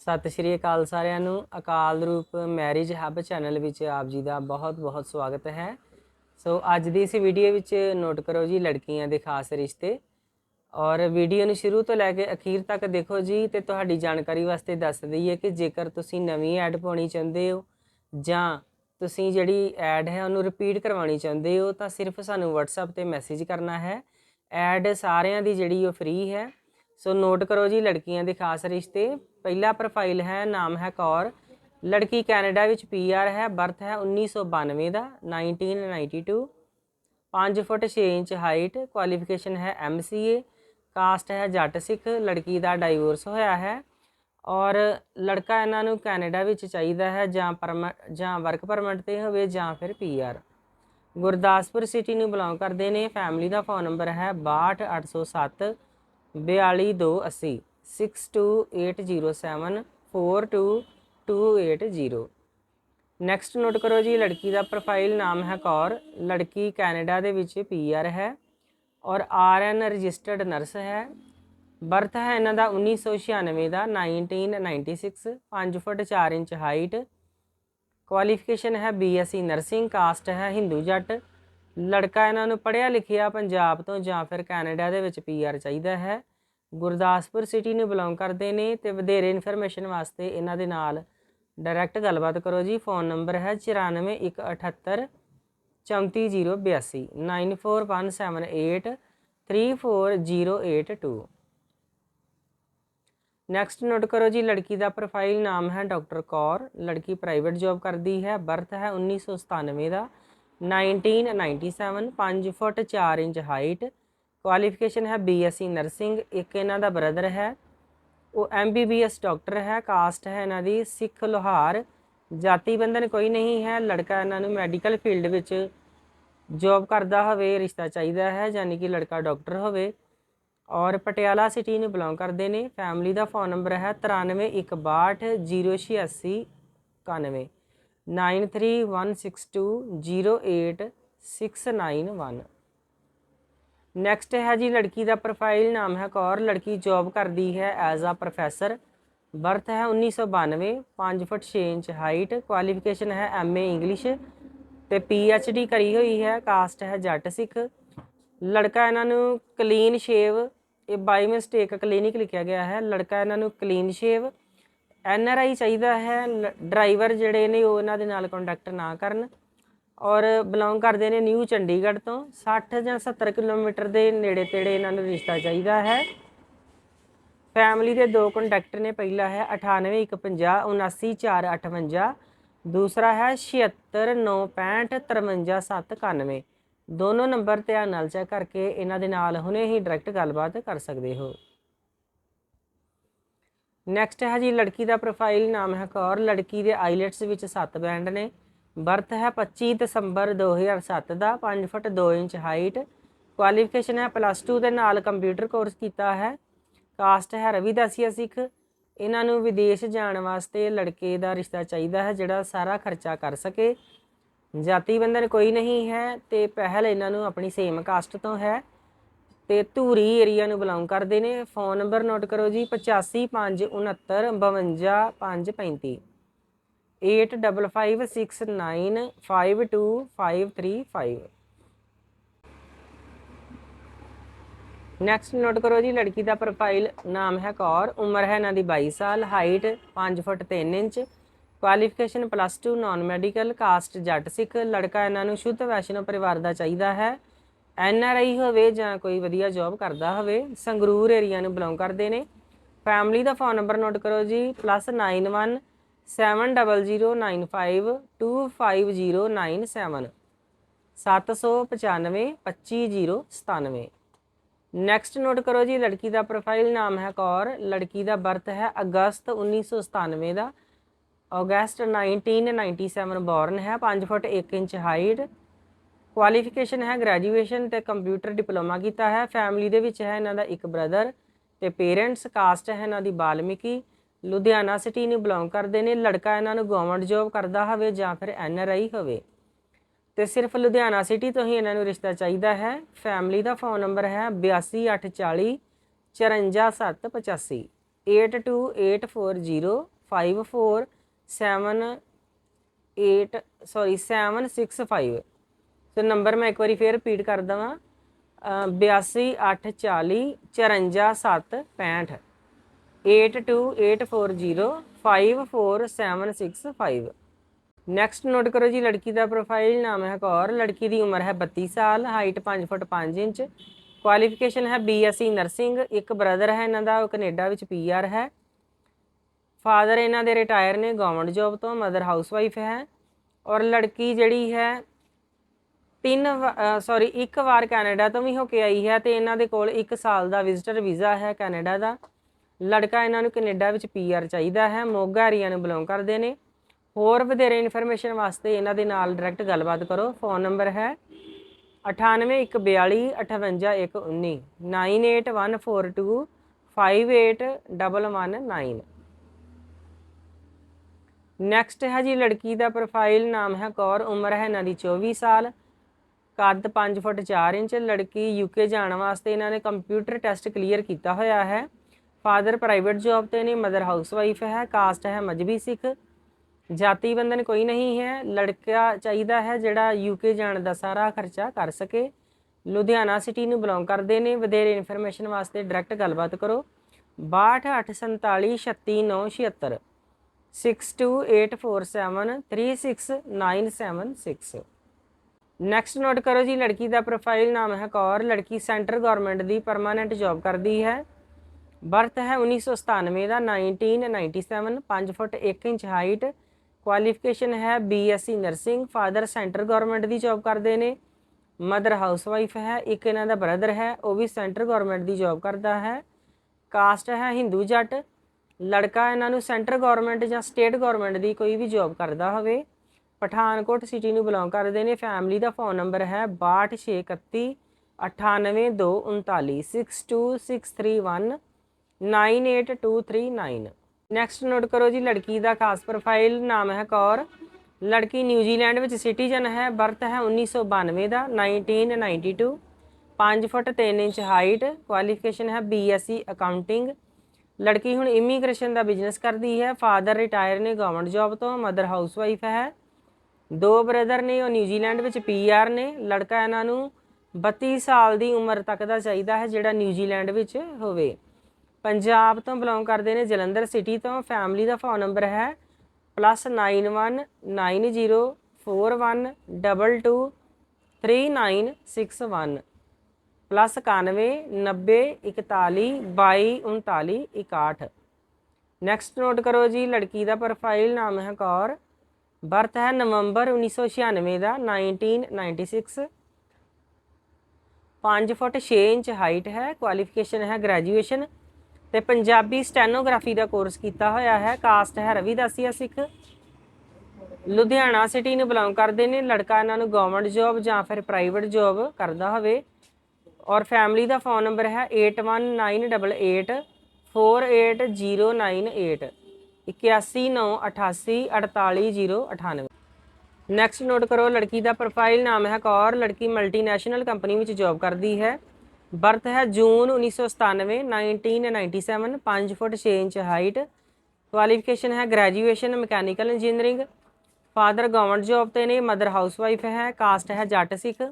ਸਤਿ ਸ਼੍ਰੀ ਅਕਾਲ ਸਾਰਿਆਂ ਨੂੰ। ਅਕਾਲ ਰੂਪ ਮੈਰਿਜ ਹੱਬ ਚੈਨਲ ਵਿੱਚ ਆਪ ਜੀ ਦਾ ਬਹੁਤ-ਬਹੁਤ ਸਵਾਗਤ ਹੈ। ਸੋ ਅੱਜ ਦੀ ਇਸ ਵੀਡੀਓ ਵਿੱਚ ਨੋਟ ਕਰੋ ਜੀ ਲੜਕੀਆਂ ਦੇ ਖਾਸ ਰਿਸ਼ਤੇ। ਔਰ ਵੀਡੀਓ ਨੂੰ ਸ਼ੁਰੂ ਤੋਂ ਲੈ ਕੇ ਅਖੀਰ ਤੱਕ ਦੇਖੋ ਜੀ ਤੇ ਤੁਹਾਡੀ ਜਾਣਕਾਰੀ ਵਾਸਤੇ ਦੱਸ ਦਈਏ ਕਿ ਜੇਕਰ ਤੁਸੀਂ ਨਵੀਂ ਐਡ ਪਾਉਣੀ ਚਾਹੁੰਦੇ ਹੋ ਜਾਂ ਤੁਸੀਂ ਜਿਹੜੀ ਐਡ ਹੈ ਉਹਨੂੰ ਰਿਪੀਟ ਕਰਵਾਉਣੀ ਚਾਹੁੰਦੇ ਹੋ ਤਾਂ ਸਿਰਫ ਸਾਨੂੰ WhatsApp ਤੇ ਮੈਸੇਜ ਕਰਨਾ ਹੈ। ਐਡ ਸਾਰਿਆਂ ਦੀ ਜਿਹੜੀ ਉਹ ਫ੍ਰੀ ਹੈ। ਸੋ ਨੋਟ ਕਰੋ ਜੀ ਲੜਕੀਆਂ ਦੇ ਖਾਸ ਰਿਸ਼ਤੇ। ਪਹਿਲਾ ਪ੍ਰੋਫਾਈਲ ਹੈ, ਨਾਮ ਹੈ ਕੌਰ। ਲੜਕੀ ਕੈਨੇਡਾ ਵਿੱਚ ਪੀਆਰ ਹੈ ਬਰਥ ਹੈ 1992 ਦਾ 1992 5 ਫੁੱਟ 6 ਇੰਚ ਹਾਈਟ ਕੁਆਲੀਫਿਕੇਸ਼ਨ ਹੈ ਐਮਸੀਏ ਕਾਸਟ ਹੈ ਜੱਟ ਸਿੱਖ, ਲੜਕੀ ਦਾ ਡਾਈਵੋਰਸ ਹੋਇਆ ਹੈ। ਔਰ ਲੜਕਾ ਇਹਨਾਂ ਨੂੰ ਕੈਨੇਡਾ ਵਿੱਚ ਚਾਹੀਦਾ ਹੈ, ਜਾਂ ਪਰਮ, ਜਾਂ ਵਰਕ ਪਰਮਿਟ ਤੇ ਹੋਵੇ, ਜਾਂ ਫਿਰ ਪੀਆਰ ਗੁਰਦਾਸਪੁਰ ਸਿਟੀ ਨੂੰ ਬਿਲੋਂਗ ਕਰਦੇ ਨੇ ਫੈਮਿਲੀ ਦਾ ਫੋਨ ਨੰਬਰ ਹੈ 62807 42280 62807 42280 ਨੈਕਸਟ ਨੋਟ ਕਰੋ ਜੀ, ਲੜਕੀ ਦਾ ਪ੍ਰੋਫਾਈਲ ਨਾਮ ਹੈ ਕੌਰ। ਲੜਕੀ ਕੈਨੇਡਾ ਦੇ ਵਿੱਚ ਪੀਆਰ ਹੈ ਔਰ ਆਰਐਨ ਰਜਿਸਟਰਡ ਨਰਸ ਹੈ। ਬਰਥ ਹੈ ਇਹਨਾਂ ਦਾ 1996 ਦਾ 1996 5 ਫੁੱਟ 4 ਇੰਚ ਹਾਈਟ ਕੁਆਲੀਫਿਕੇਸ਼ਨ ਹੈ ਬੀਐਸਸੀ ਨਰਸਿੰਗ ਕਾਸਟ ਹੈ ਹਿੰਦੂ ਜੱਟ। ਲੜਕਾ ਇਹਨਾਂ ਨੂੰ ਪੜ੍ਹਿਆ ਲਿਖਿਆ ਪੰਜਾਬ ਤੋਂ ਜਾਂ ਫਿਰ ਕੈਨੇਡਾ ਦੇ ਵਿੱਚ ਪੀਆਰ ਚਾਹੀਦਾ ਹੈ। ਗੁਰਦਾਸਪੁਰ ਸਿਟੀ ਨੂੰ ਬਿਲੋਂਗ ਕਰਦੇ ਨੇ ਤੇ ਵਧੇਰੇ ਇਨਫੋਰਮੇਸ਼ਨ ਵਾਸਤੇ ਇਹਨਾਂ ਦੇ ਨਾਲ ਡਾਇਰੈਕਟ ਗੱਲਬਾਤ ਕਰੋ ਜੀ। ਫੋਨ ਨੰਬਰ ਹੈ 94178 34082 94178 34082 ਨੈਕਸਟ ਨੋਟ ਕਰੋ ਜੀ, ਲੜਕੀ ਦਾ ਪ੍ਰੋਫਾਈਲ ਨਾਮ ਹੈ ਡਾਕਟਰ ਕੌਰ। ਲੜਕੀ ਪ੍ਰਾਈਵੇਟ ਜੌਬ ਕਰਦੀ ਹੈ ਬਰਥ ਹੈ 1997 ਦਾ 1997 5 ਫੁੱਟ 4 ਇੰਚ ਹਾਈਟ ਕੁਆਲੀਫਿਕੇਸ਼ਨ ਹੈ ਬੀਐਸਸੀ ਨਰਸਿੰਗ ਇੱਕ ਇਹਨਾਂ ਦਾ ਬ੍ਰਦਰ ਹੈ। ਉਹ ਐਮਬੀਬੀਐਸ ਡਾਕਟਰ ਹੈ ਕਾਸਟ ਹੈ ਇਹਨਾਂ ਦੀ, ਸਿੱਖ ਲੋਹਾਰ, ਜਾਤੀ ਬੰਧਨ ਕੋਈ ਨਹੀਂ ਹੈ, ਲੜਕਾ ਇਹਨਾਂ ਨੂੰ ਮੈਡੀਕਲ ਫੀਲਡ ਵਿੱਚ ਜੌਬ ਕਰਦਾ ਹੋਵੇ, ਰਿਸ਼ਤਾ ਚਾਹੀਦਾ ਹੈ ਯਾਨੀ ਕਿ ਲੜਕਾ ਡਾਕਟਰ ਹੋਵੇ। ਔਰ ਪਟਿਆਲਾ ਸਿਟੀ ਨੂੰ ਬਿਲੋਂਗ ਕਰਦੇ ਨੇ ਫੈਮਿਲੀ ਦਾ ਫੋਨ ਨੰਬਰ ਹੈ 9316208691 9316208691 ਨੈਕਸਟ ਹੈ ਜੀ ਲੜਕੀ ਦਾ ਪ੍ਰੋਫਾਈਲ ਨਾਮ ਹੈ ਕੌਰ, ਲੜਕੀ ਜੌਬ ਕਰਦੀ ਹੈ ਐਜ਼ ਅ ਪ੍ਰੋਫੈਸਰ ਬਰਥ ਹੈ 1992 5 ਫੁੱਟ 6 ਇੰਚ ਹਾਈਟ ਕੁਆਲੀਫਿਕੇਸ਼ਨ ਹੈ ਐਮਏ ਇੰਗਲਿਸ਼ ਤੇ ਪੀਐਚਡੀ ਕਰੀ ਹੋਈ ਹੈ ਕਾਸਟ ਹੈ ਜੱਟ ਸਿੱਖ। ਲੜਕਾ ਇਹਨਾਂ ਨੂੰ ਕਲੀਨ ਸ਼ੇਵ ਇਹ ਬਾਈ ਮਿਸਟੇਕ ਕਲੀਨਿਕ ਲਿਖਿਆ ਗਿਆ ਹੈ। ਲੜਕਾ ਇਹਨਾਂ ਨੂੰ clean shave N R I ਚਾਹੀਦਾ ਹੈ। ਡਰਾਈਵਰ ਜਿਹੜੇ ਨੇ ਉਹ ਇਹਨਾਂ ਦੇ ਨਾਲ ਕੰਟੈਕਟ ਨਾ ਕਰਨ। ਔਰ ਬਿਲੋਂਗ ਕਰਦੇ ਨੇ ਨਿਊ ਚੰਡੀਗੜ੍ਹ ਤੋਂ। 60 ਜਾਂ 70 ਕਿਲੋਮੀਟਰ ਦੇ ਨੇੜੇ ਤੇੜੇ ਇਹਨਾਂ ਨੂੰ ਰਿਸ਼ਤਾ ਚਾਹੀਦਾ ਹੈ। ਫੈਮਿਲੀ ਦੇ ਦੋ ਕੰਟੈਕਟ ਨੇ, ਪਹਿਲਾ ਹੈ 9815 79458 ਦੂਸਰਾ ਹੈ 7695655791 ਦੋਨੋਂ ਨੰਬਰ ਧਿਆਨ ਨਾਲ ਚੈੱਕ ਕਰਕੇ ਇਹਨਾਂ ਦੇ ਨਾਲ ਹੁਣੇ ਹੀ ਡਾਇਰੈਕਟ ਗੱਲਬਾਤ ਕਰ ਸਕਦੇ ਹੋ। ਨੈਕਸਟ ਹੈ ਜੀ, ਲੜਕੀ ਦਾ ਪ੍ਰੋਫਾਈਲ ਨਾਮ ਹੈ ਕੌਰ। ਲੜਕੀ ਦੇ ਆਈਲੈਟਸ ਵਿੱਚ 7 ਬੈਂਡ ਨੇ। ਬਰਥ ਹੈ 25 ਦਸੰਬਰ 2007 ਦਾ 5 ਫੁੱਟ 2 ਇੰਚ ਹਾਈਟ। ਕੁਆਲੀਫਿਕੇਸ਼ਨ ਹੈ ਪਲੱਸ 2 ਦੇ ਨਾਲ ਕੰਪਿਊਟਰ ਕੋਰਸ ਕੀਤਾ ਹੈ। ਕਾਸਟ ਹੈ ਰਵਿਦਾਸੀਆ ਸਿੱਖ। ਇਹਨਾਂ ਨੂੰ ਵਿਦੇਸ਼ ਜਾਣ ਵਾਸਤੇ ਲੜਕੇ ਦਾ ਰਿਸ਼ਤਾ ਚਾਹੀਦਾ ਹੈ, ਜਿਹੜਾ ਸਾਰਾ ਖਰਚਾ ਕਰ ਸਕੇ। ਜਾਤੀ ਬੰਧਨ ਕੋਈ ਨਹੀਂ ਹੈ ਤੇ ਪਹਿਲ ਇਹਨਾਂ ਨੂੰ ਆਪਣੀ ਸੇਮ ਕਾਸਟ ਤੋਂ ਹੈ। ਤੇ ਧੂਰੀ ਏਰੀਆ ਨੂੰ ਬਿਲੋਂਗ ਕਰਦੇ ਨੇ। ਫੋਨ ਨੰਬਰ ਨੋਟ ਕਰੋ ਜੀ 8559652535 8556952535 ਨੈਕਸਟ ਨੋਟ ਕਰੋ ਜੀ, ਲੜਕੀ ਦਾ ਪ੍ਰੋਫਾਈਲ ਨਾਮ ਹੈ ਕੌਰ, ਉਮਰ ਹੈ ਇਹਨਾਂ ਦੀ 22 ਸਾਲ height 5 foot 3 inch qualification plus 2 non medical caste Jat Sikh, ਲੜਕਾ ਇਹਨਾਂ ਨੂੰ ਸ਼ੁੱਧ ਵੈਸ਼ਨੋ ਪਰਿਵਾਰ ਦਾ ਚਾਹੀਦਾ ਹੈ। ਐਨ ਆਰ ਆਈ ਹੋਵੇ ਜਾਂ ਕੋਈ ਵਧੀਆ ਜੌਬ ਕਰਦਾ ਹੋਵੇ, ਸੰਗਰੂਰ ਏਰੀਆ ਨੂੰ ਬਿਲੋਂਗ ਕਰਦੇ ਨੇ। ਫੈਮਿਲੀ ਦਾ ਫੋਨ ਨੰਬਰ ਨੋਟ ਕਰੋ ਜੀ +91 7095 25097 795 25097 ਨੈਕਸਟ ਨੋਟ ਕਰੋ ਜੀ, ਲੜਕੀ ਦਾ ਪ੍ਰੋਫਾਈਲ ਨਾਮ ਹੈ ਕੌਰ, ਲੜਕੀ ਦਾ ਬਰਥ ਹੈ ਅਗਸਤ 1997 ਦਾ। ਅਗਸਤ 1997 ਬੋਰਨ ਹੈ 5 ਫੁੱਟ 1 ਇੰਚ ਹਾਈਟ ਕੁਆਲੀਫਿਕੇਸ਼ਨ ਹੈ ਗ੍ਰੈਜੂਏਸ਼ਨ ਤੇ ਕੰਪਿਊਟਰ ਡਿਪਲੋਮਾ ਕੀਤਾ ਹੈ। ਫੈਮਿਲੀ ਦੇ ਵਿੱਚ ਹੈ ਇਹਨਾਂ ਦਾ ਇੱਕ ਬ੍ਰਦਰ ਤੇ ਪੇਰੈਂਟਸ ਕਾਸਟ ਹੈ ਇਹਨਾਂ ਦੀ ਬਾਲਮਿਕੀ। ਲੁਧਿਆਣਾ ਸਿਟੀ ਨੂੰ ਬਿਲੋਂਗ ਕਰਦੇ ਨੇ, ਲੜਕਾ ਇਹਨਾਂ ਨੂੰ ਗਵਰਨਮੈਂਟ ਜੌਬ ਕਰਦਾ ਹੋਵੇ ਜਾਂ ਫਿਰ ਐਨ ਆਰ ਆਈ ਹੋਵੇ। ਤੇ ਸਿਰਫ ਲੁਧਿਆਣਾ ਸਿਟੀ ਤੋਂ ਹੀ ਇਹਨਾਂ ਨੂੰ ਰਿਸ਼ਤਾ ਚਾਹੀਦਾ ਹੈ। ਫੈਮਿਲੀ ਦਾ ਫੋਨ ਨੰਬਰ ਹੈ 8284 54785 82840547 ਸੌਰੀ 765 ਸੋ ਨੰਬਰ ਮੈਂ ਇੱਕ ਵਾਰੀ ਫੇਰ ਰਿਪੀਟ ਕਰ ਦਵਾਂ 8284 54765 8284054765 ਨੈਕਸਟ ਨੋਟ ਕਰੋ ਜੀ, ਲੜਕੀ ਦਾ ਪ੍ਰੋਫਾਈਲ ਨਾਮ ਹੈ ਕੌਰ। ਲੜਕੀ ਦੀ ਉਮਰ ਹੈ 32 ਸਾਲ ਹਾਈਟ 5 ਫੁੱਟ 5 ਇੰਚ। ਕੁਆਲੀਫਿਕੇਸ਼ਨ ਹੈ ਬੀਐਸਸੀ ਨਰਸਿੰਗ ਇੱਕ ਬ੍ਰਦਰ ਹੈ ਇਹਨਾਂ ਦਾ, ਉਹ ਕੈਨੇਡਾ ਵਿੱਚ ਪੀਆਰ ਹੈ। ਫਾਦਰ ਇਹਨਾਂ ਦੇ ਰਿਟਾਇਰ ਨੇ ਗਵਰਨਮੈਂਟ ਜੌਬ ਤੋਂ ਮਦਰ ਹਾਊਸਵਾਈਫ ਹੈ। ਔਰ ਲੜਕੀ ਜਿਹੜੀ ਹੈ, ਤਿੰਨ ਸੌਰੀ ਇੱਕ ਵਾਰ ਕੈਨੇਡਾ ਤੋਂ ਵੀ ਹੋ ਕੇ ਆਈ ਹੈ ਤੇ ਇਹਨਾਂ ਦੇ ਕੋਲ 1 ਸਾਲ ਦਾ ਵਿਜ਼ਟਰ ਵੀਜ਼ਾ ਹੈ ਕੈਨੇਡਾ ਦਾ। ਲੜਕਾ ਇਹਨਾਂ ਨੂੰ ਕੈਨੇਡਾ ਵਿੱਚ ਪੀਆਰ ਚਾਹੀਦਾ ਹੈ ਮੋਗਾ ਏਰੀਆ ਨੂੰ ਬਿਲੋਂਗ ਕਰਦੇ ਨੇ। ਹੋਰ ਵਧੇਰੇ ਇਨਫੋਰਮੇਸ਼ਨ ਵਾਸਤੇ ਇਹਨਾਂ ਦੇ ਨਾਲ ਡਾਇਰੈਕਟ ਗੱਲਬਾਤ ਕਰੋ। ਫੋਨ ਨੰਬਰ ਹੈ 9814258119 9814258119 ਨੈਕਸਟ ਹੈ ਜੀ, ਲੜਕੀ ਦਾ ਪ੍ਰੋਫਾਈਲ ਨਾਮ ਹੈ ਕੌਰ, ਉਮਰ ਹੈ ਇਹਨਾਂ ਦੀ 24 ਸਾਲ। ਕੱਦ 5 ਫੁੱਟ 4 ਇੰਚ, ਲੜਕੀ ਯੂਕੇ ਜਾਣ ਵਾਸਤੇ ਇਹਨਾਂ ਨੇ ਕੰਪਿਊਟਰ ਟੈਸਟ ਕਲੀਅਰ ਕੀਤਾ ਹੋਇਆ ਹੈ। ਫਾਦਰ ਪ੍ਰਾਈਵੇਟ ਜੌਬ ਤੇ ਨੇ ਮਦਰ ਹਾਊਸਵਾਈਫ ਹੈ ਕਾਸਟ ਹੈ ਮਜਬੀ ਸਿੱਖ। ਜਾਤੀ ਬੰਧਨ ਕੋਈ ਨਹੀਂ ਹੈ, ਲੜਕਾ ਚਾਹੀਦਾ ਹੈ ਜਿਹੜਾ ਯੂਕੇ ਜਾਣ ਦਾ ਸਾਰਾ ਖਰਚਾ ਕਰ ਸਕੇ। ਲੁਧਿਆਣਾ ਸਿਟੀ ਨੂੰ ਬਿਲੋਂਗ ਕਰਦੇ ਨੇ, ਵਧੇਰੇ ਇਨਫੋਰਮੇਸ਼ਨ ਵਾਸਤੇ ਡਾਇਰੈਕਟ ਗੱਲਬਾਤ ਕਰੋ। 6284436976 6284736976 ਨੈਕਸਟ ਨੋਟ ਕਰੋ ਜੀ, ਲੜਕੀ ਦਾ ਪ੍ਰੋਫਾਈਲ ਨਾਮ ਹੈ ਕੌਰ। ਲੜਕੀ ਸੈਂਟਰ ਗਵਰਨਮੈਂਟ ਦੀ ਪਰਮਾਨੈਂਟ ਜੌਬ ਕਰਦੀ ਹੈ। ਬਰਥ ਹੈ 1997 ਦਾ 1997 5 ਫੁੱਟ 1 ਇੰਚ ਹਾਈਟ ਕੁਆਲੀਫਿਕੇਸ਼ਨ ਹੈ BSc nursing father centre government ਦੀ ਜੌਬ ਕਰਦੇ ਨੇ। ਮਦਰ ਹਾਊਸਵਾਈਫ ਹੈ, ਇੱਕ ਇਹਨਾਂ ਦਾ ਬ੍ਰਦਰ ਹੈ, ਉਹ ਵੀ ਸੈਂਟਰ ਗਵਰਨਮੈਂਟ ਦੀ ਜੌਬ ਕਰਦਾ ਹੈ। ਕਾਸਟ ਹੈ ਹਿੰਦੂ ਜੱਟ, ਲੜਕਾ ਇਹਨਾਂ ਨੂੰ ਸੈਂਟਰ ਗਵਰਨਮੈਂਟ ਜਾਂ ਸਟੇਟ ਗਵਰਨਮੈਂਟ ਦੀ ਕੋਈ ਵੀ ਜੌਬ ਕਰਦਾ ਹੋਵੇ। ਪਠਾਨਕੋਟ ਸਿਟੀ ਨੂੰ ਬਿਲੋਂਗ ਕਰਦੇ ਨੇ ਫੈਮਿਲੀ ਦਾ ਫੋਨ ਨੰਬਰ ਹੈ 6231 98239 62631 98239 ਨੈਕਸਟ ਨੋਟ ਕਰੋ ਜੀ, ਲੜਕੀ ਦਾ ਖਾਸ ਪ੍ਰੋਫਾਈਲ ਨਾਮ ਹੈ ਕੌਰ। ਲੜਕੀ ਨਿਊਜ਼ੀਲੈਂਡ ਵਿੱਚ ਸਿਟੀਜ਼ਨ ਹੈ ਬਰਥ ਹੈ 1992 ਦਾ 1992 5 ਫੁੱਟ 3 ਇੰਚ ਹਾਈਟ ਕੁਆਲੀਫਿਕੇਸ਼ਨ ਹੈ ਬੀਐਸਸੀ ਅਕਾਊਂਟਿੰਗ ਲੜਕੀ ਹੁਣ ਇਮੀਗ੍ਰੇਸ਼ਨ ਦਾ ਬਿਜ਼ਨਸ ਕਰਦੀ ਹੈ ਫਾਦਰ ਰਿਟਾਇਰ ਨੇ ਗਵਰਨਮੈਂਟ ਜੌਬ ਤੋਂ ਮਦਰ ਹਾਊਸਵਾਈਫ ਹੈ। ਦੋ ਬ੍ਰਦਰ ਨੇ, ਉਹ ਨਿਊਜ਼ੀਲੈਂਡ ਵਿੱਚ ਪੀਆਰ ਨੇ। ਲੜਕਾ ਇਹਨਾਂ ਨੂੰ 32 ਸਾਲ ਦੀ ਉਮਰ ਤੱਕ ਦਾ ਚਾਹੀਦਾ ਹੈ, ਜਿਹੜਾ ਨਿਊਜ਼ੀਲੈਂਡ ਵਿੱਚ ਹੋਵੇ। ਪੰਜਾਬ ਤੋਂ ਬਿਲੋਂਗ ਕਰਦੇ ਨੇ ਜਲੰਧਰ ਸਿਟੀ ਤੋਂ ਫੈਮਿਲੀ ਦਾ ਫੋਨ ਨੰਬਰ ਹੈ +919041223961 +919041223961 ਨੈਕਸਟ ਨੋਟ ਕਰੋ ਜੀ, ਲੜਕੀ ਦਾ ਪ੍ਰੋਫਾਈਲ ਨਾਮ ਹੈ ਕੌਰ। ਬਰਥ ਹੈ ਨਵੰਬਰ 1996 ਦਾ 1996 5 ਫੁੱਟ 6 ਇੰਚ ਹਾਈਟ ਹੈ ਕੁਆਲੀਫਿਕੇਸ਼ਨ ਹੈ ਗ੍ਰੈਜੂਏਸ਼ਨ ਤੇ ਪੰਜਾਬੀ ਸਟੈਨੋਗ੍ਰਾਫੀ ਦਾ ਕੋਰਸ ਕੀਤਾ ਹੋਇਆ ਹੈ। ਕਾਸਟ ਹੈ ਰਵਿਦਾਸੀਆ ਸਿੱਖ। ਲੁਧਿਆਣਾ ਸਿਟੀ ਨੂੰ ਬਿਲੋਂਗ ਕਰਦੇ ਨੇ। ਲੜਕਾ ਇਹਨਾਂ ਨੂੰ ਗਵਰਨਮੈਂਟ ਜੌਬ ਜਾਂ ਫਿਰ ਪ੍ਰਾਈਵੇਟ ਜੌਬ ਕਰਦਾ ਹੋਵੇ। ਔਰ ਫੈਮਿਲੀ ਦਾ ਫੋਨ ਨੰਬਰ ਹੈ 8198848098 8198848098 ਨੈਕਸਟ ਨੋਟ ਕਰੋ, ਲੜਕੀ ਦਾ ਪ੍ਰੋਫਾਈਲ ਨਾਮ ਹੈ ਕੌਰ। ਲੜਕੀ ਮਲਟੀਨੈਸ਼ਨਲ ਕੰਪਨੀ ਵਿੱਚ ਜੌਬ ਕਰਦੀ ਹੈ। ਬਰਥ ਹੈ ਜੂਨ 1997 1997 5 ਫੁੱਟ 6 ਇੰਚ ਹਾਈਟ ਕੁਆਲੀਫਿਕੇਸ਼ਨ ਹੈ graduation mechanical engineering father government job ਤੇ ਨੇ ਮਦਰ ਹਾਊਸਵਾਈਫ ਹੈ ਕਾਸਟ ਹੈ ਜੱਟ ਸਿੱਖ।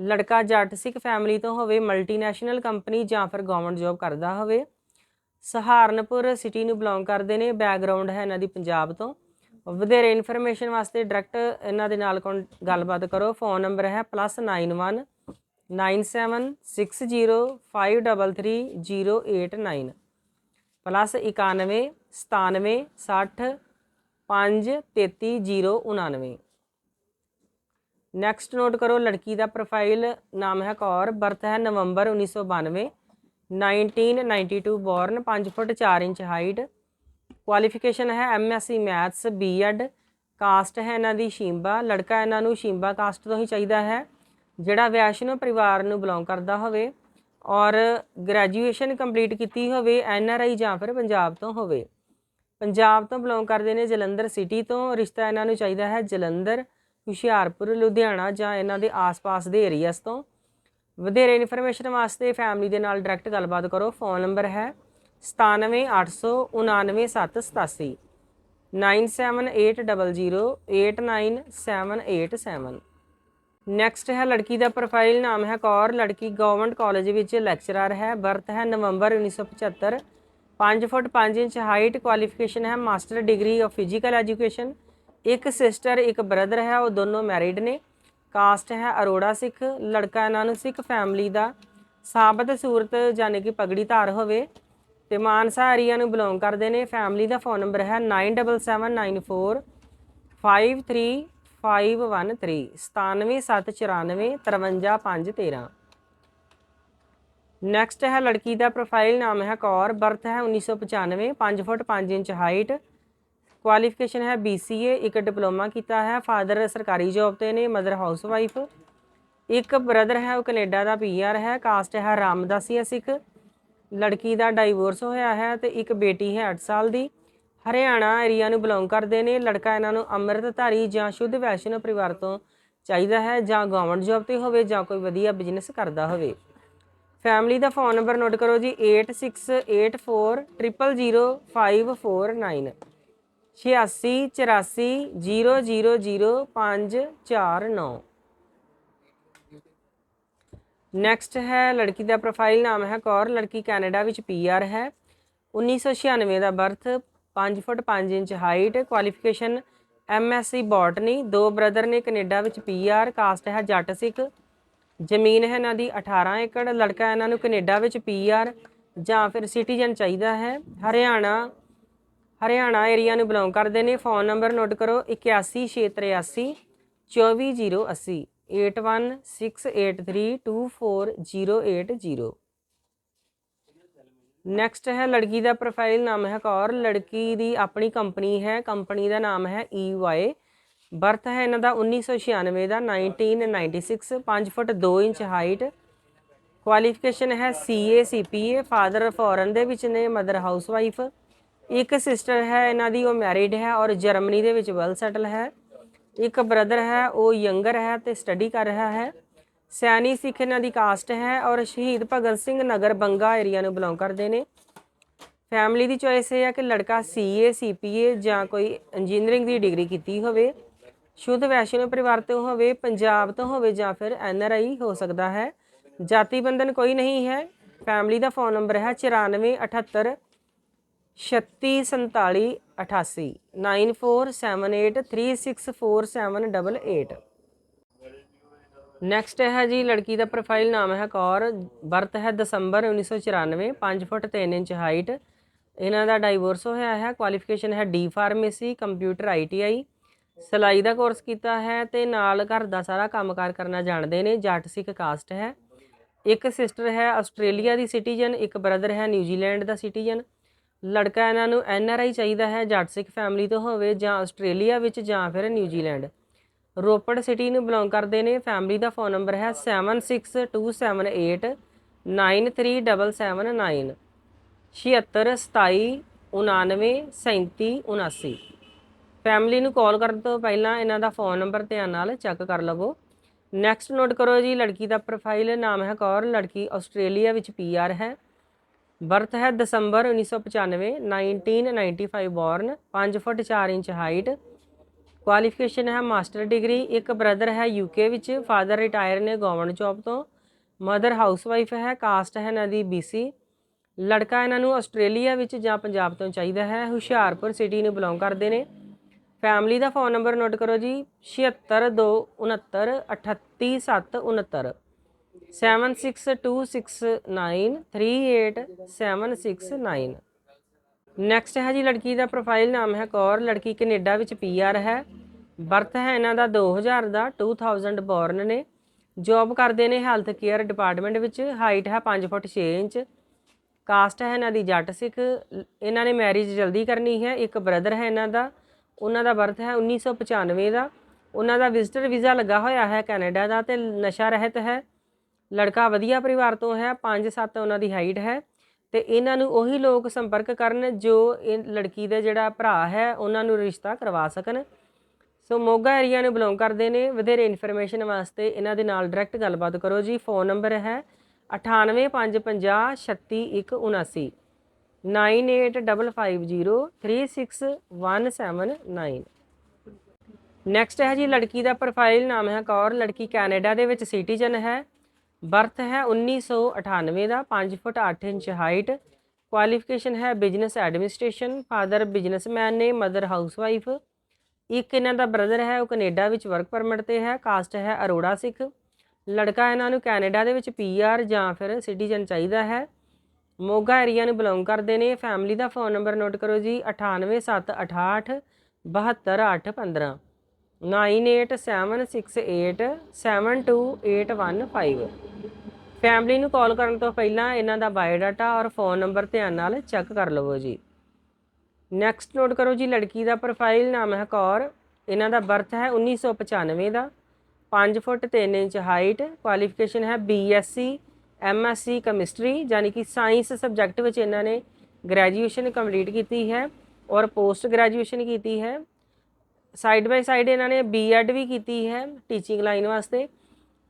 ਲੜਕਾ ਜੱਟ ਸਿੱਖ ਫੈਮਿਲੀ ਤੋਂ ਹੋਵੇ ਮਲਟੀਨੈਸ਼ਨਲ ਕੰਪਨੀ ਜਾਂ ਫਿਰ ਗਵਰਨਮੈਂਟ ਜੌਬ ਕਰਦਾ ਹੋਵੇ। ਸਹਾਰਨਪੁਰ ਸਿਟੀ ਨੂੰ ਬਿਲੋਂਗ ਕਰਦੇ ਨੇ ਬੈਕਗ੍ਰਾਉਂਡ ਹੈ ਇਹਨਾਂ ਦੀ ਪੰਜਾਬ ਤੋਂ। ਵਧੇਰੇ ਇਨਫੋਰਮੇਸ਼ਨ ਵਾਸਤੇ ਡਾਇਰੈਕਟ ਇਹਨਾਂ ਦੇ ਨਾਲ ਕੋਨ- ਗੱਲਬਾਤ ਕਰੋ ਫੋਨ ਨੰਬਰ ਹੈ +91 9760533089 ਪਲੱਸ 91 97 60 5 33099 ਨੈਕਸਟ ਨੋਟ ਕਰੋ ਲੜਕੀ ਦਾ ਪ੍ਰੋਫਾਈਲ ਨਾਮ ਹੈ ਕੌਰ ਬਰਥ ਹੈ ਨਵੰਬਰ 1992 1992 ਬੋਰਨ 5 ਫੁੱਟ 4 ਇੰਚ ਹਾਈਟ ਕੁਆਲੀਫਿਕੇਸ਼ਨ ਹੈ M S C maths B Ed caste ਹੈ ਇਹਨਾਂ ਦੀ ਸ਼ੀਂਬਾ ਲੜਕਾ ਇਹਨਾਂ ਨੂੰ ਸ਼ੀਂਬਾ ਕਾਸਟ ਤੋਂ ਹੀ ਚਾਹੀਦਾ ਹੈ ਜਿਹੜਾ ਵੈਸ਼ਨੋ ਪਰਿਵਾਰ ਨੂੰ ਬਿਲੋਂਗ ਕਰਦਾ ਹੋਵੇ ਔਰ ਗ੍ਰੈਜੂਏਸ਼ਨ ਕੰਪਲੀਟ ਕੀਤੀ ਹੋਵੇ ਐੱਨ ਆਰ ਆਈ ਜਾਂ ਫਿਰ ਪੰਜਾਬ ਤੋਂ ਹੋਵੇ। ਪੰਜਾਬ ਤੋਂ ਬਿਲੋਂਗ ਕਰਦੇ ਨੇ ਜਲੰਧਰ ਸਿਟੀ ਤੋਂ, ਰਿਸ਼ਤਾ ਇਹਨਾਂ ਨੂੰ ਚਾਹੀਦਾ ਹੈ ਜਲੰਧਰ, ਹੁਸ਼ਿਆਰਪੁਰ, ਲੁਧਿਆਣਾ ਜਾਂ ਇਹਨਾਂ ਦੇ ਆਸ-ਪਾਸ ਦੇ ਏਰੀਆਸ ਤੋਂ। ਵਧੇਰੇ ਇਨਫੋਰਮੇਸ਼ਨ ਵਾਸਤੇ ਫੈਮਿਲੀ ਦੇ ਨਾਲ ਡਾਇਰੈਕਟ ਗੱਲਬਾਤ ਕਰੋ ਫੋਨ ਨੰਬਰ ਹੈ 97800 9780089787 ਨੈਕਸਟ ਹੈ ਲੜਕੀ ਦਾ ਪ੍ਰੋਫਾਈਲ ਨਾਮ ਹੈ ਕੌਰ। ਲੜਕੀ ਗਵਰਨਮੈਂਟ ਕਾਲਜ ਵਿੱਚ ਲੈਕਚਰਰ ਹੈ। ਬਰਥ ਹੈ ਨਵੰਬਰ 1975 5 ਫੁੱਟ 5 ਇੰਚ ਹਾਈਟ ਕੁਆਲੀਫਿਕੇਸ਼ਨ ਹੈ। Master degree of physical education ਇੱਕ ਸਿਸਟਰ ਇੱਕ ਬ੍ਰਦਰ ਹੈ। ਉਹ ਦੋਨੋਂ ਮੈਰਿਡ ਨੇ। ਕਾਸਟ ਹੈ ਅਰੋੜਾ ਸਿੱਖ। ਲੜਕਾ ਇਹਨਾਂ ਨੂੰ ਸਿੱਖ ਫੈਮਿਲੀ ਦਾ। ਸਾਬਤ ਸੂਰਤ ਯਾਨੀ ਕਿ ਪਗੜੀ ਧਾਰ ਹੋਵੇ। ਤੇ ਮਾਨਸਾ ਏਰੀਆ ਨੂੰ ਬਿਲੋਂਗ ਕਰਦੇ ਨੇ। ਫੈਮਿਲੀ ਦਾ ਫੋਨ ਨੰਬਰ ਹੈ 977945 53513 97794 53513 ਨੈਕਸਟ ਹੈ ਲੜਕੀ ਦਾ ਪ੍ਰੋਫਾਈਲ ਨਾਮ ਹੈ ਕੌਰ ਬਰਥ ਹੈ 1995 5 ਫੁੱਟ 5 ਇੰਚ ਹਾਈਟ ਕੁਆਲੀਫਿਕੇਸ਼ਨ ਹੈ BCA ਇੱਕ ਡਿਪਲੋਮਾ ਕੀਤਾ ਹੈ ਫਾਦਰ ਸਰਕਾਰੀ ਜੌਬ ਤੇ ਨੇ ਮਦਰ ਹਾਊਸ ਵਾਈਫ ਇੱਕ ਬ੍ਰਦਰ ਹੈ ਉਹ ਕੈਨੇਡਾ ਦਾ ਪੀਆਰ ਹੈ ਕਾਸਟ ਹੈ ਰਾਮਦਾਸੀਆ ਸਿੱਖ ਲੜਕੀ ਦਾ ਡਾਈਵੋਰਸ ਹੋਇਆ ਹੈ ਤੇ ਇੱਕ ਬੇਟੀ ਹੈ 8 ਸਾਲ ਦੀ। ਹਰਿਆਣਾ ਏਰੀਆ ਨੂੰ ਬਿਲੋਂਗ ਕਰਦੇ ਨੇ। ਲੜਕਾ ਇਹਨਾਂ ਨੂੰ ਅੰਮ੍ਰਿਤਧਾਰੀ ਜਾਂ ਸ਼ੁੱਧ ਵੈਸ਼ਨਵ ਪਰਿਵਾਰ ਤੋਂ ਚਾਹੀਦਾ ਹੈ। ਜਾਂ ਗਵਰਨਮੈਂਟ ਜੌਬ ਤੇ ਹੋਵੇ ਜਾਂ ਕੋਈ ਵਧੀਆ ਬਿਜ਼ਨਸ ਕਰਦਾ ਹੋਵੇ। ਫੈਮਿਲੀ ਦਾ ਫੋਨ ਨੰਬਰ ਨੋਟ ਕਰੋ ਜੀ। 8684000549 8684000549 ਨੈਕਸਟ ਹੈ ਲੜਕੀ ਦਾ ਪ੍ਰੋਫਾਈਲ ਨਾਮ ਹੈ ਕੌਰ। ਲੜਕੀ ਕੈਨੇਡਾ ਵਿੱਚ ਪੀਆਰ ਹੈ। 1996 ਦਾ ਬਰਥ 5 ਫੁੱਟ 5 inch height qualification M S C botany ਦੋ ਬ੍ਰਦਰ ਨੇ ਕੈਨੇਡਾ ਵਿੱਚ ਪੀਆਰ ਕਾਸਟ ਹੈ ਜੱਟ ਸਿੱਖ। ਜ਼ਮੀਨ ਹੈ ਇਹਨਾਂ ਦੀ 18 ਏਕੜ, ਲੜਕਾ ਇਹਨਾਂ ਨੂੰ ਕੈਨੇਡਾ ਵਿੱਚ ਪੀਆਰ ਜਾਂ ਫਿਰ ਸਿਟੀਜ਼ਨ ਚਾਹੀਦਾ ਹੈ। ਹਰਿਆਣਾ ਹਰਿਆਣਾ ਏਰੀਆ ਨੂੰ ਬਿਲੋਂਗ ਕਰਦੇ ਨੇ ਫੋਨ ਨੰਬਰ ਨੋਟ ਕਰੋ 8163 24080 8168324080 ਨੈਕਸਟ ਹੈ ਲੜਕੀ ਦਾ ਪ੍ਰੋਫਾਈਲ ਨਾਮ ਹੈ ਕੌਰ। ਲੜਕੀ ਦੀ ਆਪਣੀ ਕੰਪਨੀ ਹੈ। ਕੰਪਨੀ ਦਾ ਨਾਮ ਹੈ EY ਬਰਥ ਹੈ ਇਹਨਾਂ ਦਾ 1996 ਦਾ 1996 5 ਫੁੱਟ 2 ਇੰਚ ਹਾਈਟ ਕੁਆਲੀਫਿਕੇਸ਼ਨ ਹੈ CA CPA ਫਾਦਰ ਫੋਰਨ ਦੇ ਵਿੱਚ ਨੇ ਮਦਰ ਹਾਊਸ ਵਾਈਫ ਇੱਕ ਸਿਸਟਰ ਹੈ ਇਹਨਾਂ ਦੀ, ਉਹ ਮੈਰਿਡ ਹੈ ਔਰ ਜਰਮਨੀ ਦੇ ਵਿੱਚ ਵੈਲ ਸੈਟਲ ਹੈ। ਇੱਕ ਬ੍ਰਦਰ ਹੈ, ਉਹ ਯੰਗਰ ਹੈ ਤੇ ਸਟੱਡੀ ਕਰ ਰਿਹਾ ਹੈ। ਸੈਣੀ ਸਿੱਖ ਇਹਨਾਂ ਦੀ ਕਾਸਟ ਹੈ ਔਰ ਸ਼ਹੀਦ ਭਗਤ ਸਿੰਘ ਨਗਰ ਬੰਗਾ ਏਰੀਆ ਨੂੰ ਬਿਲੋਂਗ ਕਰਦੇ ਨੇ। ਫੈਮਿਲੀ ਦੀ ਚੋਇਸ ਇਹ ਹੈ ਕਿ ਲੜਕਾ ਸੀਏ ਸੀਪੀਏ ਜਾਂ ਕੋਈ ਇੰਜੀਨੀਅਰਿੰਗ ਦੀ ਡਿਗਰੀ ਕੀਤੀ ਹੋਵੇ। ਸ਼ੁੱਧ ਵੈਸ਼ਨਵ ਪਰਿਵਾਰ ਤੋਂ ਹੋਵੇ, ਪੰਜਾਬ ਤੋਂ ਹੋਵੇ ਜਾਂ ਫਿਰ ਐਨਆਰਆਈ ਹੋ ਸਕਦਾ ਹੈ। ਜਾਤੀ ਬੰਧਨ ਕੋਈ ਨਹੀਂ ਹੈ। ਫੈਮਿਲੀ ਦਾ ਫੋਨ ਨੰਬਰ ਹੈ 9478 364788 9478364788 ਨੈਕਸਟ ਹੈ ਜੀ, ਲੜਕੀ ਦਾ ਪ੍ਰੋਫਾਈਲ ਨਾਮ ਹੈ ਕੌਰ ਬਰਥ ਹੈ ਦਸੰਬਰ 1994 5 ਫੁੱਟ 3 ਇੰਚ ਹਾਈਟ ਇਹਨਾਂ ਦਾ ਡਾਈਵੋਰਸ ਹੋਇਆ ਹੈ ਕੁਆਲੀਫਿਕੇਸ਼ਨ ਹੈ ਡੀ ਫਾਰਮੇਸੀ ਕੰਪਿਊਟਰ ਆਈਟੀਆਈ ਸਿਲਾਈ ਦਾ ਕੋਰਸ ਕੀਤਾ ਹੈ ਤੇ ਨਾਲ ਘਰ ਦਾ ਸਾਰਾ ਕੰਮਕਾਰ ਕਰਨਾ ਜਾਣਦੇ ਨੇ, ਜੱਟ ਸਿੱਖ ਕਾਸਟ ਹੈ। ਇੱਕ ਸਿਸਟਰ ਹੈ ਆਸਟ੍ਰੇਲੀਆ ਦੀ ਸਿਟੀਜ਼ਨ ਇੱਕ ਬ੍ਰਦਰ ਹੈ ਨਿਊਜ਼ੀਲੈਂਡ ਦਾ ਸਿਟੀਜ਼ਨ ਲੜਕਾ ਇਹਨਾਂ ਨੂੰ ਐਨਆਰਆਈ ਚਾਹੀਦਾ ਹੈ, ਜੱਟ ਸਿੱਖ ਫੈਮਿਲੀ ਤੋਂ ਹੋਵੇ ਜਾਂ ਆਸਟ੍ਰੇਲੀਆ ਵਿੱਚ ਜਾਂ ਫਿਰ ਨਿਊਜ਼ੀਲੈਂਡ। ਰੋਪੜ ਸਿਟੀ ਨੂੰ ਬਿਲੋਂਗ ਕਰਦੇ ਨੇ। ਫੈਮਿਲੀ ਦਾ ਫੋਨ ਨੰਬਰ ਹੈ 7627893779 7627993779 ਫੈਮਿਲੀ ਨੂੰ ਕਾਲ ਕਰਨ ਤੋਂ ਪਹਿਲਾਂ ਇਹਨਾਂ ਦਾ ਫੋਨ ਨੰਬਰ ਧਿਆਨ ਨਾਲ ਚੈੱਕ ਕਰ ਲਵੋ। ਨੈਕਸਟ ਨੋਟ ਕਰੋ ਜੀ, ਲੜਕੀ ਦਾ ਪ੍ਰੋਫਾਈਲ ਨਾਮ ਹੈ ਕੌਰ, ਲੜਕੀ ਆਸਟ੍ਰੇਲੀਆ ਵਿੱਚ ਪੀਆਰ ਹੈ। ਬਰਥ ਹੈ ਦਸੰਬਰ 1995 1995 born 5 foot 4 inch height qualification ਹੈ ਮਾਸਟਰ ਡਿਗਰੀ, ਇੱਕ ਬ੍ਰਦਰ ਹੈ ਯੂਕੇ ਵਿੱਚ, ਫਾਦਰ ਰਿਟਾਇਰ ਨੇ ਗਵਰਨਮੈਂਟ ਜੌਬ ਤੋਂ। ਮਦਰ ਹਾਊਸਵਾਈਫ ਹੈ, ਕਾਸਟ ਹੈ ਇਹਨਾਂ ਦੀ BC ਲੜਕਾ ਇਹਨਾਂ ਨੂੰ ਆਸਟ੍ਰੇਲੀਆ ਵਿੱਚ ਜਾਂ ਪੰਜਾਬ ਤੋਂ ਚਾਹੀਦਾ ਹੈ, ਹੁਸ਼ਿਆਰਪੁਰ ਸਿਟੀ ਨੂੰ ਬਿਲੋਂਗ ਕਰਦੇ ਨੇ। ਫੈਮਿਲੀ ਦਾ ਫੋਨ ਨੰਬਰ ਨੋਟ ਕਰੋ ਜੀ 7626938769 7626938769 ਨੈਕਸਟ ਹੈ ਜੀ, ਲੜਕੀ ਦਾ ਪ੍ਰੋਫਾਈਲ ਨਾਮ ਹੈ ਕੌਰ, ਲੜਕੀ ਕੈਨੇਡਾ ਵਿੱਚ ਪੀਆਰ ਹੈ। ਬਰਥ ਹੈ ਇਹਨਾਂ ਦਾ 2000 ਦਾ 2000 ਬੋਰਨ ਨੇ। ਜੌਬ ਕਰਦੇ ਨੇ ਹੈਲਥ ਕੇਅਰ ਡਿਪਾਰਟਮੈਂਟ ਵਿੱਚ ਹਾਈਟ ਹੈ 5 ਫੁੱਟ 6 ਇੰਚ। ਕਾਸਟ ਹੈ ਇਹਨਾਂ ਦੀ ਜੱਟ ਸਿੱਖ। ਇਹਨਾਂ ਨੇ ਮੈਰਿਜ ਜਲਦੀ ਕਰਨੀ ਹੈ, ਇੱਕ ਬ੍ਰਦਰ ਹੈ ਇਹਨਾਂ ਦਾ। ਉਹਨਾਂ ਦਾ ਬਰਥ ਹੈ 1995 ਦਾ। ਉਹਨਾਂ ਦਾ ਵਿਜ਼ਟਰ ਵੀਜ਼ਾ ਲੱਗਾ ਹੋਇਆ ਹੈ ਕੈਨੇਡਾ ਦਾ ਤੇ ਨਸ਼ਾ ਰਹਿਤ ਹੈ। ਲੜਕਾ ਵਧੀਆ ਪਰਿਵਾਰ ਤੋਂ ਹੈ 5-7 ਉਹਨਾਂ ਦੀ ਹਾਈਟ ਹੈ। ਤੇ ਇਹਨਾਂ ਨੂੰ ਉਹੀ ਲੋਕ ਸੰਪਰਕ ਕਰਨ ਜੋ ਇਹ ਲੜਕੀ ਦਾ ਜਿਹੜਾ ਭਰਾ ਹੈ, ਉਹਨਾਂ ਨੂੰ ਰਿਸ਼ਤਾ ਕਰਵਾ ਸਕਣ। ਸੋ ਮੋਗਾ ਏਰੀਆ ਨੂੰ ਬਿਲੋਂਗ ਕਰਦੇ ਨੇ। ਵਧੇਰੇ ਇਨਫੋਰਮੇਸ਼ਨ ਵਾਸਤੇ ਇਹਨਾਂ ਦੇ ਨਾਲ ਡਾਇਰੈਕਟ ਗੱਲਬਾਤ ਕਰੋ ਜੀ। ਫੋਨ ਨੰਬਰ ਹੈ 9855036179 9855036179 ਨੈਕਸਟ ਹੈ ਜੀ, ਲੜਕੀ ਦਾ ਪ੍ਰੋਫਾਈਲ ਨਾਮ ਹੈ ਕੌਰ। ਲੜਕੀ ਕੈਨੇਡਾ ਦੇ ਵਿੱਚ ਸਿਟੀਜ਼ਨ ਹੈ। ਬਰਥ ਹੈ 1998 ਦਾ 5 ਫੁੱਟ 8 ਇੰਚ ਹਾਈਟ ਕੁਆਲੀਫਿਕੇਸ਼ਨ ਹੈ ਬਿਜ਼ਨਸ ਐਡਮਿਨਿਸਟ੍ਰੇਸ਼ਨ ਫਾਦਰ ਬਿਜ਼ਨਸਮੈਨ ਨੇ ਮਦਰ ਹਾਊਸਵਾਈਫ ਇੱਕ ਇਹਨਾਂ ਦਾ ਬ੍ਰਦਰ ਹੈ, ਉਹ ਕੈਨੇਡਾ ਵਿੱਚ ਵਰਕ ਪਰਮਿਟ ਤੇ ਹੈ ਕਾਸਟ ਹੈ ਅਰੋੜਾ ਸਿੱਖ, ਲੜਕਾ ਇਹਨਾਂ ਨੂੰ ਕੈਨੇਡਾ ਦੇ ਵਿੱਚ ਪੀਆਰ ਜਾਂ ਫਿਰ ਸਿਟੀਜ਼ਨ ਚਾਹੀਦਾ ਹੈ, ਮੋਗਾ ਏਰੀਆ ਨੂੰ ਬਿਲੋਂਗ ਕਰਦੇ ਨੇ ਫੈਮਿਲੀ ਦਾ ਫੋਨ ਨੰਬਰ ਨੋਟ ਕਰੋ ਜੀ 98768 72815 9876872815 ਫੈਮਿਲੀ ਨੂੰ ਕਾਲ ਕਰਨ ਤੋਂ ਪਹਿਲਾਂ ਇਹਨਾਂ ਦਾ ਬਾਇਓਡਾਟਾ ਔਰ ਫੋਨ ਨੰਬਰ ਧਿਆਨ ਨਾਲ ਚੈੱਕ ਕਰ ਲਵੋ ਜੀ। ਨੈਕਸਟ ਨੋਟ ਕਰੋ ਜੀ, ਲੜਕੀ ਦਾ ਪ੍ਰੋਫਾਈਲ ਨਾਮ ਹੈ ਕੌਰ। ਇਹਨਾਂ ਦਾ ਬਰਥ ਹੈ 1995 ਦਾ। 5 ਫੁੱਟ 3 ਇੰਚ ਹਾਈਟ ਕੁਆਲੀਫਿਕੇਸ਼ਨ ਹੈ ਬੀਐਸਸੀ ਐਮਐਸਸੀ ਕੈਮਿਸਟਰੀ ਯਾਨੀ ਕਿ ਸਾਇੰਸ ਸਬਜੈਕਟ ਵਿੱਚ ਇਹਨਾਂ ਨੇ ਗ੍ਰੈਜੂਏਸ਼ਨ ਕੰਪਲੀਟ ਕੀਤੀ ਹੈ ਔਰ ਪੋਸਟ ਗ੍ਰੈਜੂਏਸ਼ਨ ਕੀਤੀ ਹੈ। ਸਾਈਡ ਬਾਈ ਸਾਈਡ ਇਹਨਾਂ ਨੇ ਬੀਐਡ ਵੀ ਕੀਤੀ ਹੈ ਟੀਚਿੰਗ ਲਾਈਨ ਵਾਸਤੇ।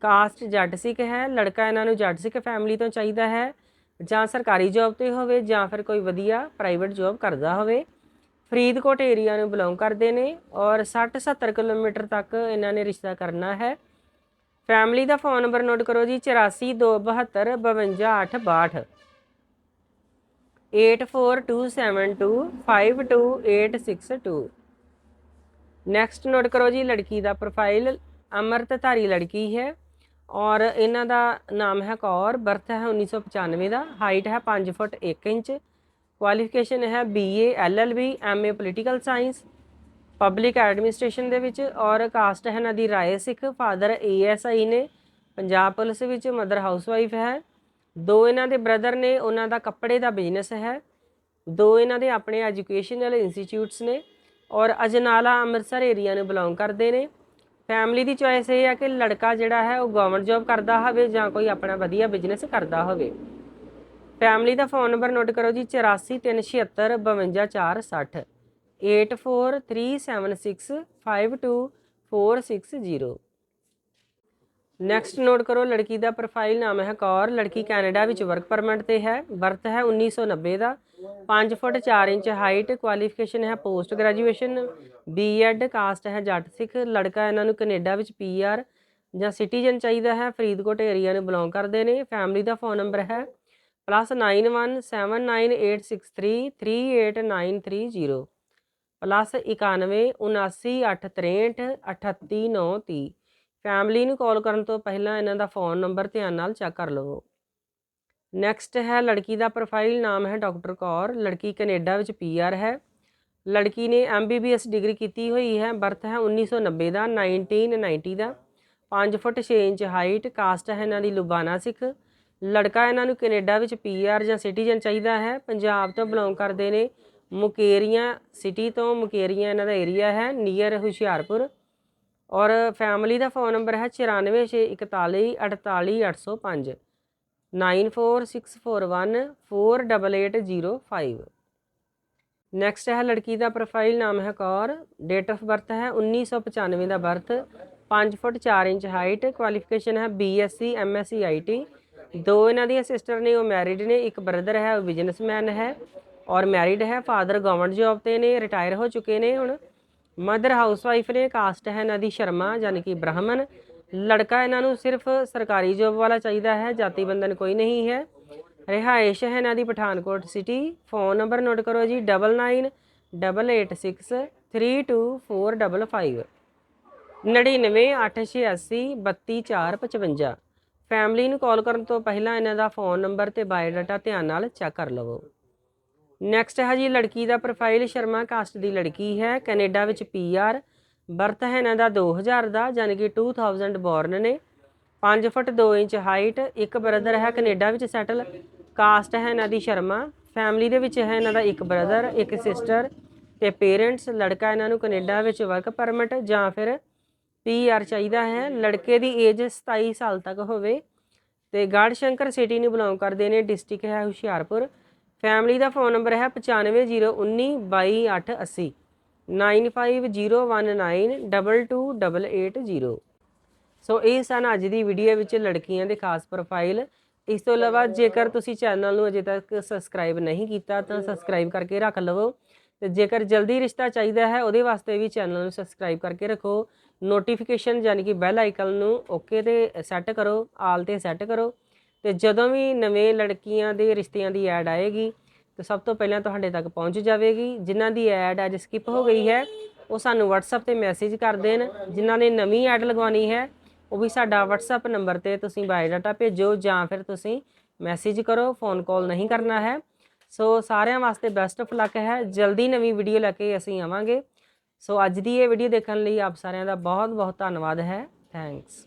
ਕਾਸਟ ਜੱਟ ਸਿੱਖ ਹੈ, ਲੜਕਾ ਇਹਨਾਂ ਨੂੰ ਜੱਟ ਸਿੱਖ ਫੈਮਿਲੀ ਤੋਂ ਚਾਹੀਦਾ ਹੈ, ਜਾਂ ਸਰਕਾਰੀ ਜੌਬ ਤੇ ਹੋਵੇ, ਜਾਂ ਫਿਰ ਕੋਈ ਵਧੀਆ ਪ੍ਰਾਈਵੇਟ ਜੌਬ ਕਰਦਾ ਹੋਵੇ। ਫਰੀਦਕੋਟ ਏਰੀਆ ਨੂੰ ਬਿਲੋਂਗ ਕਰਦੇ ਨੇ ਔਰ 60 70 ਕਿਲੋਮੀਟਰ ਤੱਕ ਇਹਨਾਂ ਨੇ ਰਿਸ਼ਤਾ ਕਰਨਾ ਹੈ। ਫੈਮਿਲੀ ਦਾ ਫੋਨ ਨੰਬਰ ਨੋਟ ਕਰੋ ਜੀ 8427 52862 8427252862 ਨੈਕਸਟ ਨੋਟ ਕਰੋ ਜੀ, ਲੜਕੀ ਦਾ ਪ੍ਰੋਫਾਈਲ ਅਮਰਤਧਾਰੀ ਲੜਕੀ ਹੈ। ਔਰ ਇਹਨਾਂ ਦਾ ਨਾਮ ਹੈ ਕੌਰ ਬਰਥ ਹੈ 1995 ਦਾ ਹਾਈਟ ਹੈ 5 ਫੁੱਟ 1 ਇੰਚ ਕੁਆਲੀਫਿਕੇਸ਼ਨ ਹੈ BA LLB MA political science public administration ਦੇ ਵਿੱਚ ਔਰ ਕਾਸਟ ਹੈ ਇਹਨਾਂ ਦੀ ਰਾਏ ਸਿੱਖ ਫਾਦਰ ਏਐਸਆਈ ਨੇ, ਪੰਜਾਬ ਪੁਲਿਸ ਵਿੱਚ ਮਦਰ ਹਾਊਸਵਾਈਫ ਹੈ, ਦੋ ਇਹਨਾਂ ਦੇ ਬ੍ਰਦਰ ਨੇ, ਉਹਨਾਂ ਦਾ ਕੱਪੜੇ ਦਾ ਬਿਜ਼ਨਸ ਹੈ, ਦੋ ਇਹਨਾਂ ਦੇ ਆਪਣੇ ਐਜੂਕੇਸ਼ਨਲ ਇੰਸਟੀਚਿਊਟਸ ਨੇ ਔਰ ਅਜਨਾਲਾ ਅੰਮ੍ਰਿਤਸਰ ਏਰੀਆ ਨੂੰ ਬਿਲੋਂਗ ਕਰਦੇ ਨੇ। ਫੈਮਿਲੀ ਦੀ ਚੋਇਸ ਇਹ ਹੈ ਕਿ ਲੜਕਾ ਜਿਹੜਾ ਹੈ ਉਹ ਗਵਰਨਮੈਂਟ ਜੌਬ ਕਰਦਾ ਹੋਵੇ ਜਾਂ ਕੋਈ ਆਪਣਾ ਵਧੀਆ ਬਿਜ਼ਨਸ ਕਰਦਾ ਹੋਵੇ। ਫੈਮਿਲੀ ਦਾ ਫੋਨ ਨੰਬਰ ਨੋਟ ਕਰੋ ਜੀ 8437752460 8437652460 ਨੈਕਸਟ ਨੋਟ ਕਰੋ, ਲੜਕੀ ਦਾ ਪ੍ਰੋਫਾਈਲ ਨਾਮ ਹੈ ਕੌਰ। ਲੜਕੀ ਕੈਨੇਡਾ ਵਿੱਚ ਵਰਕ ਪਰਮਿਟ ਤੇ ਹੈ। ਬਰਥ ਹੈ 1990 ਦਾ। 5 ਫੁੱਟ 4 ਇੰਚ ਹਾਈਟ ਕੁਆਲੀਫਿਕੇਸ਼ਨ ਹੈ ਪੋਸਟ ਗ੍ਰੈਜੂਏਸ਼ਨ ਬੀਐਡ ਕਾਸਟ ਹੈ ਜੱਟ ਸਿੱਖ। ਲੜਕਾ ਇਹਨਾਂ ਨੂੰ ਕੈਨੇਡਾ ਵਿੱਚ ਪੀਆਰ ਜਾਂ ਸਿਟੀਜ਼ਨ ਚਾਹੀਦਾ ਹੈ। ਫਰੀਦਕੋਟ ਏਰੀਆ ਨੂੰ ਬਿਲੋਂਗ ਕਰਦੇ ਨੇ। ਫੈਮਿਲੀ ਦਾ ਫੋਨ ਨੰਬਰ ਹੈ +917986338930 +917986638930 ਫੈਮਿਲੀ ਨੂੰ ਕਾਲ ਕਰਨ ਤੋਂ ਪਹਿਲਾਂ ਇਹਨਾਂ ਦਾ ਫੋਨ ਨੰਬਰ ਧਿਆਨ ਨਾਲ ਚੈੱਕ ਕਰ ਲਵੋ। ਨੈਕਸਟ ਹੈ ਲੜਕੀ ਦਾ ਪ੍ਰੋਫਾਈਲ ਨਾਮ ਹੈ ਡਾਕਟਰ ਕੌਰ। ਲੜਕੀ ਕੈਨੇਡਾ ਵਿੱਚ ਪੀਆਰ ਹੈ। ਲੜਕੀ ਨੇ ਐਮਬੀਬੀਐਸ ਡਿਗਰੀ ਕੀਤੀ ਹੋਈ ਹੈ। ਬਰਥ ਹੈ 1990 ਦਾ 1990 ਦਾ। 5 ਫੁੱਟ 6 ਇੰਚ ਹਾਈਟ ਕਾਸਟ ਹੈ ਇਹਨਾਂ ਦੀ ਲੁਬਾਨਾ ਸਿੱਖ। ਲੜਕਾ ਇਹਨਾਂ ਨੂੰ ਕੈਨੇਡਾ ਵਿੱਚ ਪੀਆਰ ਜਾਂ ਸਿਟੀਜ਼ਨ ਚਾਹੀਦਾ ਹੈ। ਪੰਜਾਬ ਤੋਂ ਬਿਲੋਂਗ ਕਰਦੇ ਨੇ ਮੁਕੇਰੀਆਂ ਸਿਟੀ ਤੋਂ ਮੁਕੇਰੀਆਂ ਇਹਨਾਂ ਦਾ ਏਰੀਆ ਹੈ ਨੀਅਰ ਹੁਸ਼ਿਆਰਪੁਰ। ਔਰ ਫੈਮਿਲੀ ਦਾ ਫੋਨ ਨੰਬਰ ਹੈ 9464488805 9464148805 ਨੈਕਸਟ ਹੈ ਲੜਕੀ ਦਾ ਪ੍ਰੋਫਾਈਲ ਨਾਮ ਹੈ ਕੌਰ। ਡੇਟ ਆਫ ਬਰਥ ਹੈ 1995 ਦਾ birth 5 foot 4 inch height qualification ਹੈ ਬੀਐਸਸੀ ਐਮਐਸਸੀ ਆਈਟੀ ਦੋ ਇਹਨਾਂ ਦੀਆਂ ਸਿਸਟਰ ਨੇ, ਉਹ ਮੈਰਿਡ ਨੇ, ਇੱਕ ਬ੍ਰਦਰ ਹੈ, ਉਹ ਬਿਜ਼ਨਸਮੈਨ ਹੈ ਔਰ ਮੈਰਿਡ ਹੈ ਫਾਦਰ ਗਵਰਨਮੈਂਟ ਜੌਬ ਤੇ ਨੇ ਰਿਟਾਇਰ ਹੋ ਚੁੱਕੇ ਨੇ ਹੁਣ। ਮਦਰ ਹਾਊਸਵਾਈਫ ਨੇ ਕਾਸਟ ਹੈ ਨਦੀ ਸ਼ਰਮਾ ਯਾਨੀ ਕਿ ਬ੍ਰਾਹਮਣ। ਲੜਕਾ ਇਹਨਾਂ ਨੂੰ ਸਿਰਫ ਸਰਕਾਰੀ ਜੋਬ ਵਾਲਾ ਚਾਹੀਦਾ ਹੈ, ਜਾਤੀ ਬੰਧਨ ਕੋਈ ਨਹੀਂ ਹੈ। ਰਿਹਾਇਸ਼ ਹੈ ਇਹਨਾਂ ਦੀ Pathankot city phone number note ਕਰੋ ਜੀ 9988632455 9986832455 ਫੈਮਿਲੀ ਨੂੰ ਕਾਲ ਕਰਨ ਤੋਂ ਪਹਿਲਾਂ ਇਹਨਾਂ ਦਾ ਫੋਨ ਨੰਬਰ ਤੇ ਬਾਇਓਡਾਟਾ ਧਿਆਨ ਨਾਲ ਚੈੱਕ ਕਰ ਲਵੋ। ਨੈਕਸਟ ਹੈ ਜੀ, ਲੜਕੀ ਦਾ ਪ੍ਰੋਫਾਈਲ ਸ਼ਰਮਾ ਕਾਸਟ ਦੀ ਲੜਕੀ ਹੈ, ਕੈਨੇਡਾ ਵਿੱਚ ਪੀਆਰ ਬਰਥ ਹੈ ਇਹਨਾਂ ਦਾ 2000 ਦਾ ਯਾਨੀ ਕਿ 2000 ਬੋਰਨ ਨੇ। 5 ਫੁੱਟ 2 ਇੰਚ ਹਾਈਟ ਇੱਕ ਬ੍ਰਦਰ ਹੈ ਕੈਨੇਡਾ ਵਿੱਚ ਸੈਟਲ ਕਾਸਟ ਹੈ ਇਹਨਾਂ ਦੀ ਸ਼ਰਮਾ। ਫੈਮਿਲੀ ਦੇ ਵਿੱਚ ਹੈ ਇਹਨਾਂ ਦਾ ਇੱਕ ਬ੍ਰਦਰ ਇੱਕ ਸਿਸਟਰ ਤੇ ਪੇਰੈਂਟਸ ਲੜਕਾ ਇਹਨਾਂ ਨੂੰ ਕੈਨੇਡਾ ਵਿੱਚ ਵਰਕ ਪਰਮਿਟ ਜਾਂ ਫਿਰ ਪੀਆਰ ਚਾਹੀਦਾ ਹੈ। ਲੜਕੇ ਦੀ ਏਜ 27 ਸਾਲ ਤੱਕ ਹੋਵੇ ਤੇ ਗੜ ਸ਼ੰਕਰ ਸਿਟੀ ਨੂੰ ਬਿਲੋਂਗ ਕਰਦੇ ਨੇ ਡਿਸਟ੍ਰਿਕਟ ਹੈ ਹੁਸ਼ਿਆਰਪੁਰ। ਫੈਮਿਲੀ ਦਾ ਫੋਨ ਨੰਬਰ ਹੈ 9501922880 9501922880 ਸੋ ਇਹ ਸਨ ਅੱਜ ਦੀ ਵੀਡੀਓ ਵਿੱਚ ਲੜਕੀਆਂ ਦੇ ਖਾਸ ਪ੍ਰੋਫਾਈਲ ਇਸ ਤੋਂ ਇਲਾਵਾ ਜੇਕਰ ਤੁਸੀਂ ਚੈਨਲ ਨੂੰ ਅਜੇ ਤੱਕ ਸਬਸਕ੍ਰਾਈਬ ਨਹੀਂ ਕੀਤਾ, ਤਾਂ ਸਬਸਕ੍ਰਾਈਬ ਕਰਕੇ ਰੱਖ ਲਵੋ। ਤੇ ਜੇਕਰ ਜਲਦੀ ਰਿਸ਼ਤਾ ਚਾਹੀਦਾ ਹੈ, ਉਹਦੇ ਵਾਸਤੇ ਵੀ ਚੈਨਲ ਨੂੰ ਸਬਸਕ੍ਰਾਈਬ ਕਰਕੇ ਰੱਖੋ। ਨੋਟੀਫਿਕੇਸ਼ਨ ਯਾਨੀ ਕਿ ਬੈਲ ਆਈਕਨ ਨੂੰ ਓਕੇ ਤੇ ਸੈੱਟ ਕਰੋ, ਆਲ ਤੇ ਸੈੱਟ ਕਰੋ। ਤੇ ਜਦੋਂ ਵੀ ਨਵੇਂ ਲੜਕੀਆਂ ਦੇ ਰਿਸ਼ਤਿਆਂ ਦੀ ਐਡ ਆਏਗੀ, ਤਾਂ ਸਭ ਤੋਂ ਪਹਿਲਾਂ ਤੁਹਾਡੇ ਤੱਕ ਪਹੁੰਚ ਜਾਵੇਗੀ। ਜਿਨ੍ਹਾਂ ਦੀ ਐਡ ਅੱਜ ਸਕਿਪ ਹੋ ਗਈ ਹੈ, ਉਹ ਸਾਨੂੰ WhatsApp ਤੇ ਮੈਸੇਜ ਕਰ ਦੇਣ। ਜਿਨ੍ਹਾਂ ਨੇ ਨਵੀਂ ਐਡ ਲਗਵਾਉਣੀ ਹੈ, ਉਹ ਵੀ ਸਾਡਾ WhatsApp ਨੰਬਰ ਤੇ ਤੁਸੀਂ ਬਾਇਓਡਾਟਾ ਭੇਜੋ ਜਾਂ ਫਿਰ ਤੁਸੀਂ ਮੈਸੇਜ ਕਰੋ ਫੋਨ ਕਾਲ ਨਹੀਂ ਕਰਨਾ ਹੈ। ਸੋ ਸਾਰਿਆਂ ਵਾਸਤੇ ਬੈਸਟ ਆਫ ਲੱਕ ਹੈ। ਜਲਦੀ ਨਵੀਂ ਵੀਡੀਓ ਲੈ ਕੇ ਅਸੀਂ ਆਵਾਂਗੇ। ਸੋ ਅੱਜ ਦੀ ਇਹ ਵੀਡੀਓ ਦੇਖਣ ਲਈ ਆਪ ਸਾਰਿਆਂ ਦਾ ਬਹੁਤ ਬਹੁਤ ਧੰਨਵਾਦ ਹੈ। ਥੈਂਕਸ